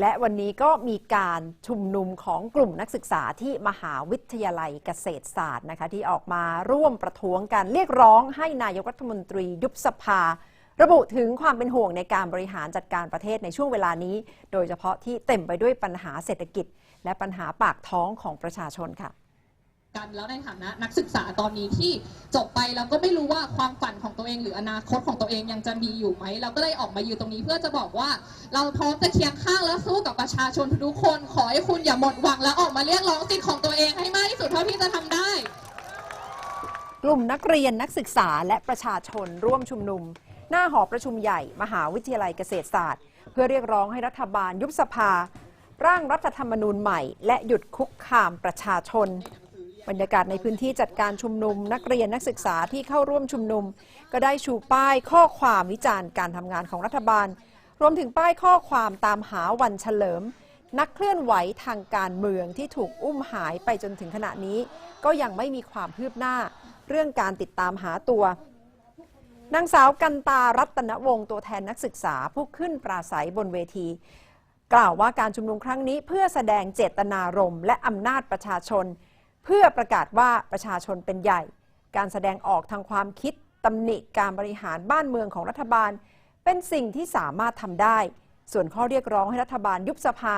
และวันนี้ก็มีการชุมนุมของกลุ่มนักศึกษาที่มหาวิทยาลัยเกษตรศาสตร์นะคะที่ออกมาร่วมประท้วงกันเรียกร้องให้นายกรัฐมนตรียุบสภา ระบุถึงความเป็นห่วงในการบริหารจัดการประเทศในช่วงเวลานี้ โดยเฉพาะที่เต็มไปด้วยปัญหาเศรษฐกิจ และปัญหาปากท้องของประชาชนค่ะ กัน แล้วในฐานะนักศึกษาตอนนี้ที่จบไปเราก็ไม่รู้ว่าความฝันของตัวเองหรืออนาคตของตัวเองยังจะมีอยู่ไหมเราก็เลยออกมาอยืนตรงนี้เพื่อจะบอกว่า เราพร้อมจะเคียงข้างและสู้กับประชาชนทุกคน ขอให้คุณอย่าหมดหวังและออกมาเรียกร้องสิทธิ์ของตัวเองให้มากที่สุดเท่าที่จะทำได้ กลุ่มนักเรียนนักศึกษาและประชาชนร่วมชุมนุม หน้าหอประชุมใหญ่ มหาวิทยาลัยเกษตรศาสตร์ เพื่อเรียกร้องให้รัฐบาลยุบสภาร่างรัฐธรรมนูญใหม่และหยุดคุกคามประชาชน บรรยากาศในพื้นที่จัดการชุมนุม นักเรียนนักศึกษาที่เข้าร่วมชุมนุม ก็ได้ชูป้ายข้อความวิจารณ์การทำงานของรัฐบาล รวมถึงป้ายข้อความตามหาวันเฉลิม นักเคลื่อนไหวทางการเมืองที่ถูกอุ้มหายไปจนถึงขณะนี้ ก็ยังไม่มีความคืบหน้า เรื่องการติดตามหาตัวนางสาวกันตารัตนวงศ์ตัวแทนนักศึกษาผู้ขึ้นปราศัยบนเวที กล่าวว่าการชุมนุมครั้งนี้เพื่อแสดงเจตนารมณ์และอำนาจประชาชน พื่อประกาศว่าประชาชนเป็นใหญ่ การแสดงออกทางความคิดตำหนิการบริหารบ้านเมืองของรัฐบาล เป็นสิ่งที่สามารถทำได้ ส่วนข้อเรียกร้องให้รัฐบาลยุบสภา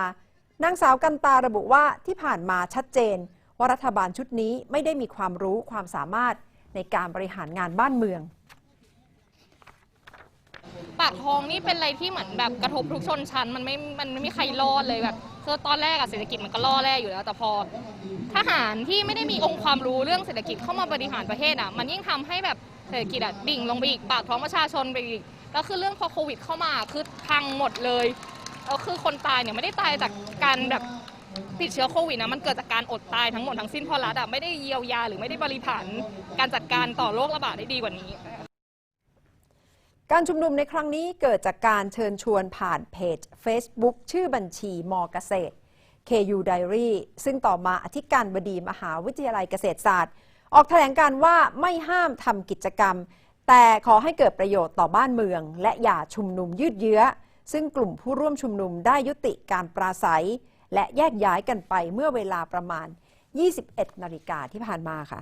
นางสาวกันตาระบุว่าที่ผ่านมาชัดเจน ว่ารัฐบาลชุดนี้ไม่ได้มีความรู้ความสามารถในการบริหารงานบ้านเมือง ปากท้องนี่เป็นอะไรที่เหมือนแบบกระทบทุกชนชั้น มันไม่ มันไม่มีใครรอดเลยแบบคือตอนแรกอะเศรษฐกิจมันก็ล่อแร่อยู่แล้วแต่พอ ทหารที่ไม่ได้มีองค์ความรู้เรื่องเศรษฐกิจเข้ามาบริหารประเทศอะมันยิ่งทำให้แบบเศรษฐกิจอะดิ่งลงไปอีกปากท้องประชาชนไปอีกแล้วคือเรื่องพอโควิดเข้ามาคือพังหมดเลยแล้วคือคนตายเนี่ยไม่ได้ตายจากการแบบติดเชื้อโควิดนะมันเกิดจากการอดตายทั้งหมดทั้งสิ้นเพราะรัฐอะไม่ได้เยียวยาหรือไม่ได้บริหารการจัดการต่อโรคระบาดได้ดีกว่านี้ การชุมนุมในครั้งนี้เกิดจากการเชิญชวนผ่านเพจ Facebook ชื่อบัญชีมเกษตร KU Diary ซึ่งต่อมาอธิการบดีมหาวิทยาลัยเกษตรศาสตร์ ออกแถลงการว่าไม่ห้ามทำกิจกรรม แต่ขอให้เกิดประโยชน์ต่อบ้านเมือง และอย่าชุมนุมยืดเยื้อ ซึ่งกลุ่มผู้ร่วมชุมนุมได้ยุติการปราศัย และแยกย้ายกันไปเมื่อเวลาประมาณ 21 นาฬิกาที่ผ่านมาค่ะ